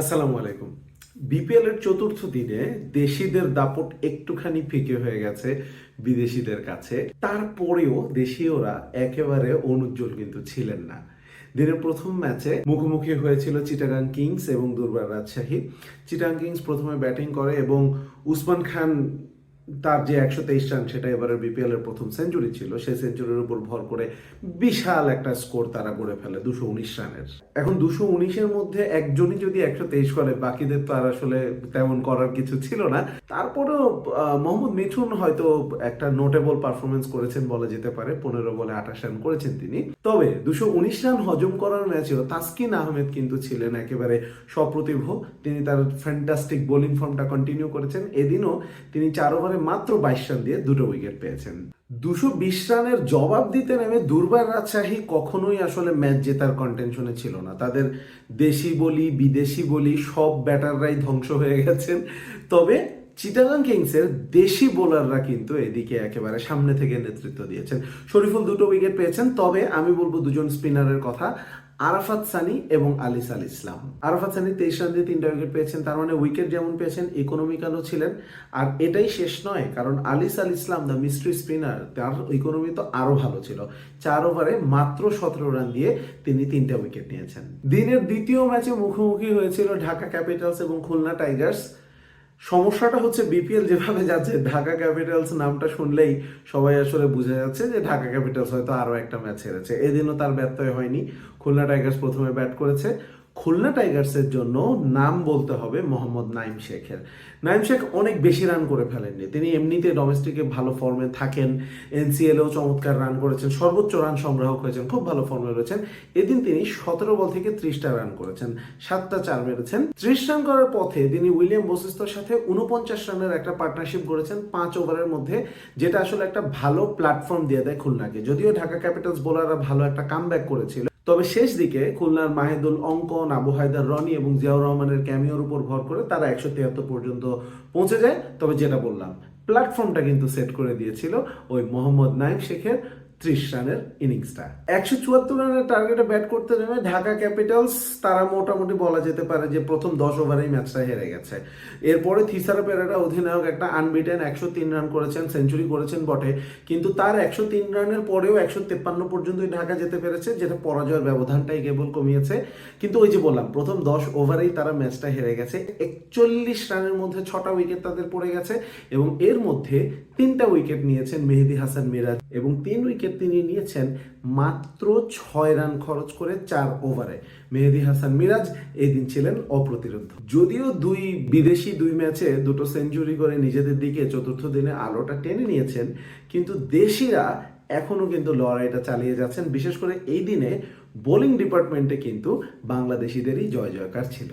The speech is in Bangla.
আসসালামু আলাইকুম। বিপিএল এর চতুর্থ দিনে দেশিদের দাপট একটুখানি ফিকে হয়ে গেছে বিদেশিদের কাছে। তারপরেও দেশীয়রা একেবারে অনুজ্জ্বল কিন্তু ছিলেন না। দিনের প্রথম ম্যাচে মুখোমুখি হয়েছিল চিটাগাং কিংস এবং দুর্বার রাজশাহী। চিটাগাং কিংস প্রথমে ব্যাটিং করে এবং উসমান খান তার যে একশো তেইশ রান, সেটা এবারের বিপিএল এর প্রথম সেঞ্চুরি ছিল। সেই সেঞ্চুরির উপর ভর করে বিশাল একটা স্কোর তারা করে ফেলে, দুশো উনিশ রানের। এখন দুশো উনিশের মধ্যে একজনই যদি একশো তেইশ করে, বাকিদের তো আর আসলে তেমন করার কিছু ছিল না। তারপরেও মোহাম্মদ মিঠুন হয়তো একটা নোটেবল পারফরমেন্স করেছেন বলা যেতে পারে, পনেরো বলে আঠাশ রান করেছেন তিনি। তবে দুশো উনিশ রান হজম করার ম্যাচেও তাসকিন আহমেদ কিন্তু ছিলেন একেবারে সপ্রতিভ। তিনি তার ফ্যান্টাস্টিক বোলিং ফর্মটা কন্টিনিউ করেছেন। এদিনও তিনি চার ওভারে মাত্র বাইশ রান দিয়ে দুটো উইকেট পেয়েছেন। দুশো বিশ রানের জবাব দিতে নেমে দুর্বার রাজশাহী কখনোই আসলে ম্যাচ জেতার কন্টেনশনে ছিল না। তাদের দেশি বলি, বিদেশি বলি সব ব্যাটাররাই ধ্বংস হয়ে গেছেন। তবে চিটাগাং কিংসের দেশি বোলাররা কিন্তু এদিকে একেবারে সামনে থেকে নেতৃত্ব দিয়েছেন। শরীফুল দুটো উইকেট পেয়েছেন। তবে আমি বলব দুজন স্পিনারের কথা। আরাফাত সানি এবং আলিস আল ইসলাম। আরাফাত সানি তেইশ রান দিয়ে তিনটা উইকেট পেয়েছেন, তার মানে উইকেট যেমন পেয়েছেন ইকোনমিক্যালও ছিলেন। আর এটাই শেষ নয়, কারণ Alis Al Islam the mystery spinner তার ইকোনমি তো আরও ভালো ছিল। চার ওভারে মাত্র সতেরো রান দিয়ে তিনি তিনটা উইকেট নিয়েছেন। দিনের দ্বিতীয় ম্যাচে মুখোমুখি হয়েছিল ঢাকা ক্যাপিটালস এবং খুলনা টাইগার্স সমস্যাটা হচ্ছে বিপিএল যেভাবে যাচ্ছে, ঢাকা ক্যাপিটালস নামটা শুনলেই সবাই আসলে বুঝে যাচ্ছে যে ঢাকা ক্যাপিটালস হয়তো আরও একটা ম্যাচ হেরেছে। এদিনও তার ব্যত্যয় হয়নি। খুলনা টাইগার্স প্রথমে ব্যাট করেছে। খুলনা টাইগার্সের জন্য নাম বলতে হবে মোহাম্মদ নাইম শেখের। নাইম শেখ অনেক বেশি রান করে ফেলেননি। তিনি এমনিতে ডোমেস্টিকে ভালো ফর্মে থাকেন এনসিএলেও চমৎকার রান করেছেন, সর্বোচ্চ রান সংগ্রাহক হয়েছেন, খুব ভালো ফর্মে রয়েছেন। এদিন তিনি সতেরো বল থেকে ত্রিশটা রান করেছেন, সাতটা চার মেরেছেন। ত্রিশ রান করার পথে তিনি উইলিয়াম বসিস্তর সাথে উনপঞ্চাশ রানের একটা পার্টনারশিপ করেছেন পাঁচ ওভারের মধ্যে, যেটা আসলে একটা ভালো প্ল্যাটফর্ম দিয়ে দেয় খুলনাকে। যদিও ঢাকা ক্যাপিটালস বোলাররা ভালো একটা কামব্যাক করেছিল। তবে শেষ দিকে খুলনার মাহেদুল অঙ্কন, আবু হায়দার রনি এবং জিয়াউর রহমানের ক্যামিওর উপর ভর করে তারা একশো তিয়াত্তর পর্যন্ত পৌঁছে যায়। তবে যেটা বললাম প্ল্যাটফর্মটা কিন্তু সেট করে দিয়েছিল ওই মোহাম্মদ নাইম শেখের ত্রিশ রানের ইনিংসটা। একশো চুয়াত্তর রানের টার্গেটে ব্যাট করতে নেমে ঢাকা ক্যাপিটালস, তারা মোটামুটি বলা যেতে পারে যে প্রথম দশ ওভারেই ম্যাচটা হেরে গেছে। এরপরে অধিনায়ক একটা আনবিটেন একশো তিন রান করেছেন সেঞ্চুরি করেছেন বটে। কিন্তু তার একশো তিন রানের পরেও একশো তেপ্পান্ন পর্যন্তই ঢাকা যেতে পেরেছে, যেটা পরাজয়ের ব্যবধানটাই কেবল কমিয়েছে। কিন্তু ওই যে বললাম, প্রথম দশ ওভারেই তারা ম্যাচটা হেরে গেছে। একচল্লিশ রানের মধ্যে ছটা উইকেট তাদের পড়ে গেছে এবং এর মধ্যে তিনটা উইকেট নিয়েছেন মেহেদি হাসান মিরাজ এবং তিন উইকেট তিনি নিয়েছেন মাত্র ছয় রান খরচ করে চার ওভারে। মেহেদি হাসান মিরাজ এই দিন ছিলেন অপ্রতিরোধ। যদিও দুই বিদেশি দুই ম্যাচে দুটো সেঞ্চুরি করে নিজেদের দিকে চতুর্থ দিনে আলোটা টেনে নিয়েছেন, কিন্তু দেশিরা এখনও কিন্তু লড়াইটা চালিয়ে যাচ্ছেন। বিশেষ করে এই দিনে বোলিং ডিপার্টমেন্টে কিন্তু বাংলাদেশিদেরই জয় জয়কার ছিল।